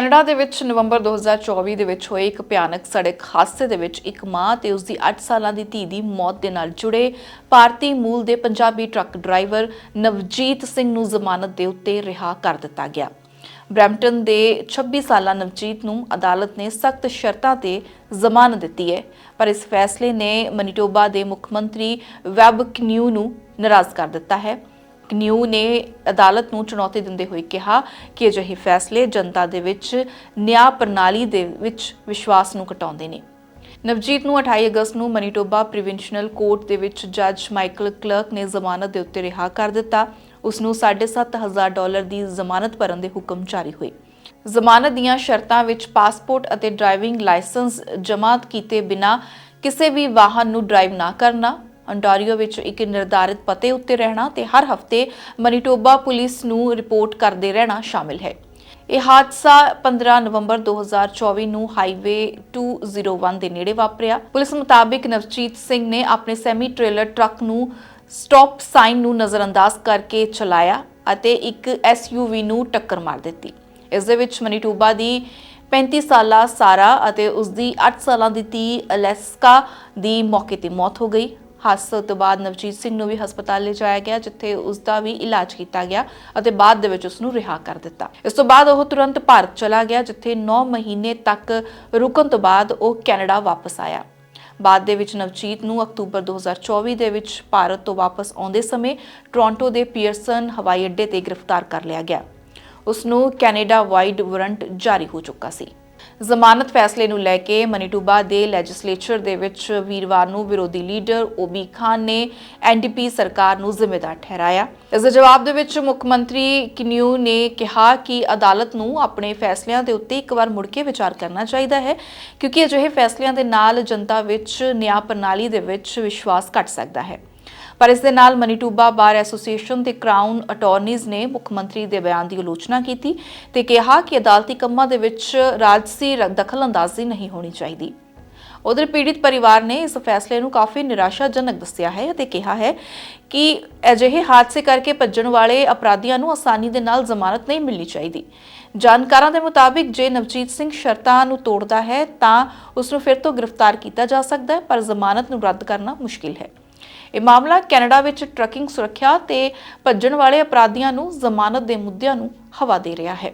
Canada ਦੇ ਵਿੱਚ ਨਵੰਬਰ 2024 ਦੇ ਵਿੱਚ ਹੋਏ ਇੱਕ ਭਿਆਨਕ ਸੜਕ ਹਾਦਸੇ ਦੇ ਵਿੱਚ ਇੱਕ ਮਾਂ ਤੇ ਉਸ ਦੀ 8 ਸਾਲਾਂ ਦੀ ਧੀ ਦੀ ਮੌਤ ਦੇ ਨਾਲ ਜੁੜੇ ਭਾਰਤੀ ਮੂਲ ਦੇ ਪੰਜਾਬੀ ਟਰੱਕ ਡਰਾਈਵਰ ਨਵਜੀਤ ਸਿੰਘ ਨੂੰ ਜ਼ਮਾਨਤ ਦੇ ਉੱਤੇ ਰਿਹਾ ਕਰ ਦਿੱਤਾ ਗਿਆ। ਬ੍ਰੈਂਪਟਨ ਦੇ 26 ਸਾਲਾ ਨਵਜੀਤ ਨੂੰ ਅਦਾਲਤ ਨੇ ਸਖਤ ਸ਼ਰਤਾਂ ਤੇ ਜ਼ਮਾਨਤ ਦਿੱਤੀ ਹੈ, ਪਰ ਇਸ ਫੈਸਲੇ ਨੇ ਮਨੀਟੋਬਾ ਦੇ ਮੁੱਖ ਮੰਤਰੀ ਵੈਬ ਕਨਿਊ ਨੂੰ ਨਾਰਾਜ਼ ਕਰ ਦਿੱਤਾ ਹੈ। ਕਨਿਊ ਨੇ ਅਦਾਲਤ ਨੂੰ ਚੁਣੌਤੀ ਦਿੰਦੇ ਹੋਏ ਕਿਹਾ ਕਿ ਅਜਿਹੇ ਫੈਸਲੇ ਜਨਤਾ ਦੇ ਵਿੱਚ ਨਿਆਂ ਪ੍ਰਣਾਲੀ ਦੇ ਵਿੱਚ ਵਿਸ਼ਵਾਸ ਨੂੰ ਘਟਾਉਂਦੇ ਨੇ। ਨਵਜੀਤ ਨੂੰ 28 ਅਗਸਤ ਨੂੰ ਮਨੀਟੋਬਾ ਪ੍ਰੀਵੈਂਸ਼ਨਲ ਕੋਰਟ ਦੇ ਵਿੱਚ ਜੱਜ ਮਾਈਕਲ ਕਲਰਕ ਨੇ ਜ਼ਮਾਨਤ ਦੇ ਉੱਤੇ ਰਿਹਾ ਕਰ ਦਿੱਤਾ। ਉਸ ਨੂੰ 7.5000 ਡਾਲਰ ਦੀ ਜ਼ਮਾਨਤ ਭਰਨ ਦੇ ਹੁਕਮ ਜਾਰੀ ਹੋਏ। ਜ਼ਮਾਨਤ ਦੀਆਂ ਸ਼ਰਤਾਂ ਵਿੱਚ ਪਾਸਪੋਰਟ ਅਤੇ ਡਰਾਈਵਿੰਗ ਲਾਇਸੈਂਸ ਜਮ੍ਹਾਂ ਕੀਤੇ ਬਿਨਾ ਕਿਸੇ ਵੀ ਵਾਹਨ ਨੂੰ ਡਰਾਈਵ ਨਾ ਕਰਨਾ ਅੰਟਾਰੀਓ ਵਿੱਚ ਇੱਕ ਨਿਰਧਾਰਿਤ ਪਤੇ ਉੱਤੇ ਰਹਿਣਾ ਤੇ ਹਰ ਹਫ਼ਤੇ ਮਨੀਟੋਬਾ ਪੁਲਿਸ ਨੂੰ ਰਿਪੋਰਟ ਕਰਦੇ ਰਹਿਣਾ ਸ਼ਾਮਿਲ ਹੈ। ਇਹ ਹਾਦਸਾ 15 ਨਵੰਬਰ 2024 ਨੂੰ ਹਾਈਵੇ 201 ਦੇ ਨੇੜੇ ਵਾਪਰਿਆ। ਪੁਲਿਸ ਮੁਤਾਬਿਕ ਨਵਜੀਤ ਸਿੰਘ ਨੇ ਆਪਣੇ ਸੈਮੀ ਟ੍ਰੇਲਰ ਟਰੱਕ ਨੂੰ ਸਟਾਪ ਸਾਈਨ ਨੂੰ ਨਜ਼ਰਅੰਦਾਜ਼ ਕਰਕੇ ਚਲਾਇਆ ਅਤੇ ਇੱਕ ਐਸਯੂਵੀ ਨੂੰ ਟੱਕਰ ਮਾਰ ਦਿੱਤੀ। ਇਸ ਦੇ ਵਿੱਚ ਮਨੀਟੋਬਾ ਦੀ 35 ਸਾਲਾ ਸਾਰਾ ਅਤੇ ਉਸ ਦੀ 8 ਸਾਲਾਂ ਦੀ ਧੀ ਅਲੈਸਕਾ ਦੀ ਮੌਕੇ ਤੇ ਮੌਤ ਹੋ ਗਈ। ਹਾਦਸੇ ਤੋਂ ਬਾਅਦ ਨਵਜੀਤ ਸਿੰਘ ਨੂੰ ਵੀ ਹਸਪਤਾਲ ਲਿਜਾਇਆ ਗਿਆ, ਜਿੱਥੇ ਉਸ ਦਾ ਵੀ ਇਲਾਜ ਕੀਤਾ ਗਿਆ ਅਤੇ ਬਾਅਦ ਦੇ ਵਿੱਚ ਉਸ ਨੂੰ ਰਿਹਾ ਕਰ ਦਿੱਤਾ। ਇਸ ਤੋਂ ਬਾਅਦ ਉਹ ਤੁਰੰਤ ਭਾਰਤ ਚਲਾ ਗਿਆ, ਜਿੱਥੇ 9 ਮਹੀਨੇ ਤੱਕ ਰੁਕਣ ਤੋਂ ਬਾਅਦ ਉਹ ਕੈਨੇਡਾ ਵਾਪਸ ਆਇਆ। ਬਾਅਦ ਦੇ ਵਿੱਚ ਨਵਜੀਤ ਨੂੰ ਅਕਤੂਬਰ 2024 ਦੇ ਵਿੱਚ ਭਾਰਤ ਤੋਂ ਵਾਪਸ ਆਉਂਦੇ ਸਮੇਂ ਟੋਰਾਂਟੋ ਦੇ ਪੀਅਰਸਨ ਹਵਾਈ ਅੱਡੇ ਤੇ ਗ੍ਰਿਫਤਾਰ ਕਰ ਲਿਆ ਗਿਆ। ਉਸ ਨੂੰ ਕੈਨੇਡਾ ਵਾਈਡ ਵਾਰੰਟ ਜਾਰੀ ਹੋ ਚੁੱਕਾ ਸੀ। ਜ਼ਮਾਨਤ ਫੈਸਲੇ ਨੂੰ ਲੈ ਕੇ ਮਨੀਟੂਬਾ ਦੇ ਲੈਜਿਸਲੇਚਰ ਦੇ ਵਿੱਚ ਵੀਰਵਾਰ ਨੂੰ ਵਿਰੋਧੀ ਲੀਡਰ ਓਬੀ ਖਾਨ ਨੇ ਐਨਡੀਪੀ ਸਰਕਾਰ ਨੂੰ ਜ਼ਿੰਮੇਦਾਰ ਠਹਿਰਾਇਆ। ਇਸ ਦੇ ਜਵਾਬ ਦੇ ਵਿੱਚ ਮੁੱਖ ਮੰਤਰੀ ਕਿਨਿਊ ਨੇ ਕਿਹਾ ਕਿ ਅਦਾਲਤ ਨੂੰ ਆਪਣੇ ਫੈਸਲਿਆਂ ਦੇ ਉੱਤੇ ਇੱਕ ਵਾਰ ਮੁੜ ਕੇ ਵਿਚਾਰ ਕਰਨਾ ਚਾਹੀਦਾ ਹੈ, ਕਿਉਂਕਿ ਅਜਿਹੇ ਫੈਸਲਿਆਂ ਦੇ ਨਾਲ ਜਨਤਾ ਵਿੱਚ ਨਿਆਂ ਪ੍ਰਣਾਲੀ ਦੇ ਵਿੱਚ ਵਿਸ਼ਵਾਸ ਘਟ ਸਕਦਾ ਹੈ। ਪਰ ਇਸ ਦੇ ਨਾਲ ਮਨੀਟੂਬਾ ਬਾਰ ਐਸੋਸੀਏਸ਼ਨ ਤੇ ਕਰਾਊਨ ਅਟਾਰਨੀਜ਼ ਨੇ ਮੁੱਖ ਮੰਤਰੀ ਦੇ ਬਿਆਨ ਦੀ ਆਲੋਚਨਾ ਕੀਤੀ ਤੇ ਕਿਹਾ ਕਿ ਅਦਾਲਤੀ ਕੰਮਾਂ ਦੇ ਵਿੱਚ ਰਾਜਸੀ ਰ- ਦਖਲਅੰਦਾਜ਼ੀ ਨਹੀਂ ਹੋਣੀ ਚਾਹੀਦੀ। ਉਧਰ ਪੀੜਿਤ ਪਰਿਵਾਰ ਨੇ ਇਸ ਫੈਸਲੇ ਨੂੰ ਕਾਫੀ ਨਿਰਾਸ਼ਾਜਨਕ ਦੱਸਿਆ ਹੈ ਅਤੇ ਕਿਹਾ ਹੈ ਕਿ ਅਜਿਹੇ ਹਾਦਸੇ ਕਰਕੇ ਭੱਜਣ ਵਾਲੇ ਅਪਰਾਧੀਆਂ ਨੂੰ ਆਸਾਨੀ ਦੇ ਨਾਲ ਜ਼ਮਾਨਤ ਨਹੀਂ ਮਿਲਣੀ ਚਾਹੀਦੀ। ਜਾਣਕਾਰਾਂ ਦੇ ਮੁਤਾਬਿਕ ਜੇ ਨਵਜੀਤ ਸਿੰਘ ਸ਼ਰਤਾਂ ਨੂੰ ਤੋੜਦਾ ਹੈ ਤਾਂ ਉਸ ਨੂੰ ਫਿਰ ਤੋਂ ਗ੍ਰਿਫਤਾਰ ਕੀਤਾ ਜਾ ਸਕਦਾ ਹੈ, ਪਰ ਜ਼ਮਾਨਤ ਨੂੰ ਰੱਦ ਕਰਨਾ ਮੁਸ਼ਕਿਲ ਹੈ। ਇਹ ਮਾਮਲਾ ਕੈਨੇਡਾ ਵਿੱਚ ਟਰੱਕਿੰਗ ਸੁਰੱਖਿਆ ਤੇ ਭੱਜਣ ਵਾਲੇ ਅਪਰਾਧੀਆਂ ਨੂੰ ਜ਼ਮਾਨਤ ਦੇ ਮੁੱਦਿਆਂ ਨੂੰ ਹਵਾ ਦੇ ਰਿਹਾ ਹੈ।